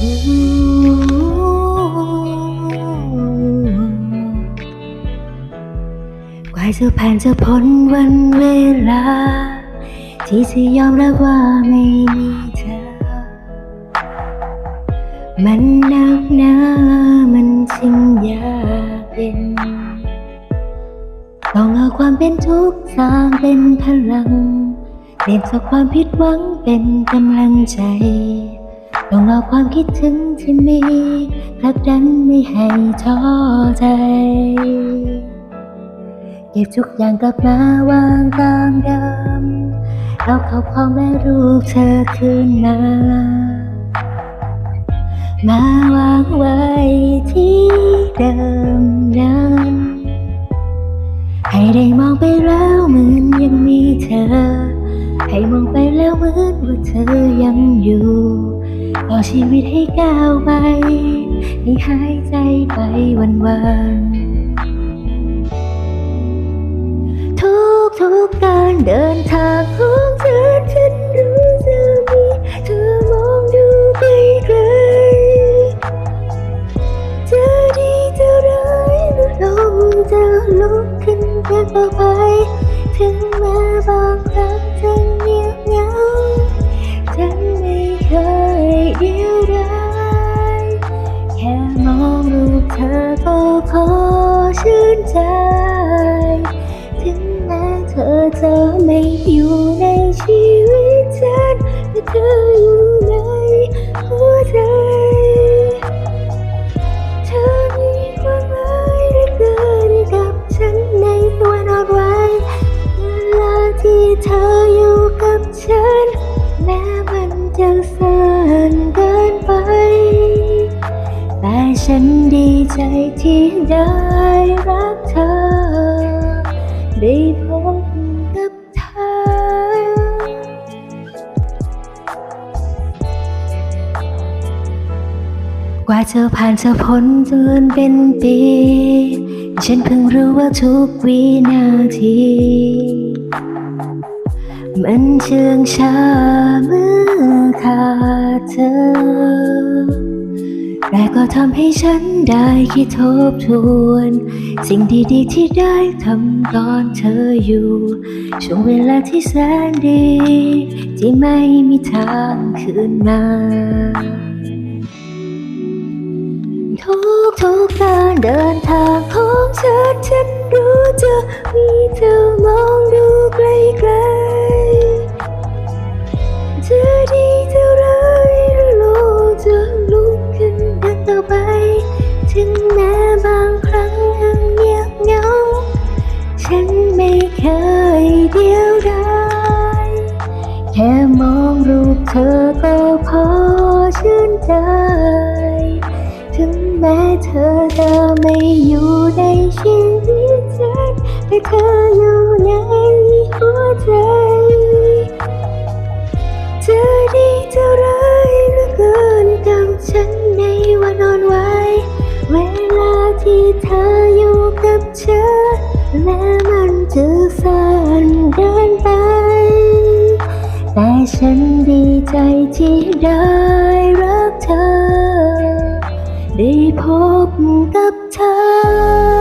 กว่าจะผ่านจะพ้นวันเวลา ที่จะยอมรับว่าไม่มีเธอ มันหนักหนามันจึงยากเย็นต้องเอาความเป็นทุกข์สร้างเป็นพลัง เปลี่ยนจากความผิดหวังเป็นกำลังใจ ต้องเอาความคิดถึงที่มีผลักดันไม่ให้ท้อใจ เก็บทุกอย่างกลับมาวางตามเดิมเอาข้าวของและรูปเธอคืนมามาวางไว้ที่เดิมนั้นให้ได้มองไปแล้วเหมือนยังมีเธอ ให้มองไปแล้วเหมือนว่าเธอยังอยู่ ชีวิตให้ก้าวไปให้หายใจไปวันวันทุกทุกการเดินทางของฉันฉันรู้จะมีเธอมองดูไกลๆจะดีจะร้ายหรือลงจะลุกขึ้นเดินต่อไป ถึงแม้บางครั้ง เธออยู่ในหัวใจ เธอมีความหมายเหลือเกินกับฉันในวันอ่อนไหวเวลาที่เธออยู่กับฉัน แม้มันจะสั้นเกินไป แต่ฉันดีใจที่ได้รักเธอได้ ว่าจะผ่านจะพ้นจนเป็นปี ฉันเพิ่งรู้ว่าทุกวินาที มันเชื่องช้าเมื่อขาดเธอ แต่ก็ทำให้ฉันได้คิดทบทวน สิ่งดีๆที่ได้ทำตอนเธออยู่ ช่วงเวลาที่แสนดี ที่ไม่มีทางคืนมา ทุกทุกๆการเดินทางของฉันฉันรู้จะมีเธอมองดูไกลๆจะดีจะร้ายหรือโลกจะลุกขึ้นเดินต่อไป ถึงแม้บางครั้งยังเงียบเหงา ฉันไม่เคยเดียวดายแค่มองรูปเธอก็พอชื่นใจ แม้เธอจะไม่อยู่ในชีวิตฉันแต่เธออยู่ในหัวใจเจะดีจะร้ายเหลือเกินกับฉันในวันอ่อนไหวเวลาที่เธออยู่กับฉันและมันจะสั้นเกินไป แต่ฉันดีใจที่ได้รักเธอ ได้พบกับเธอ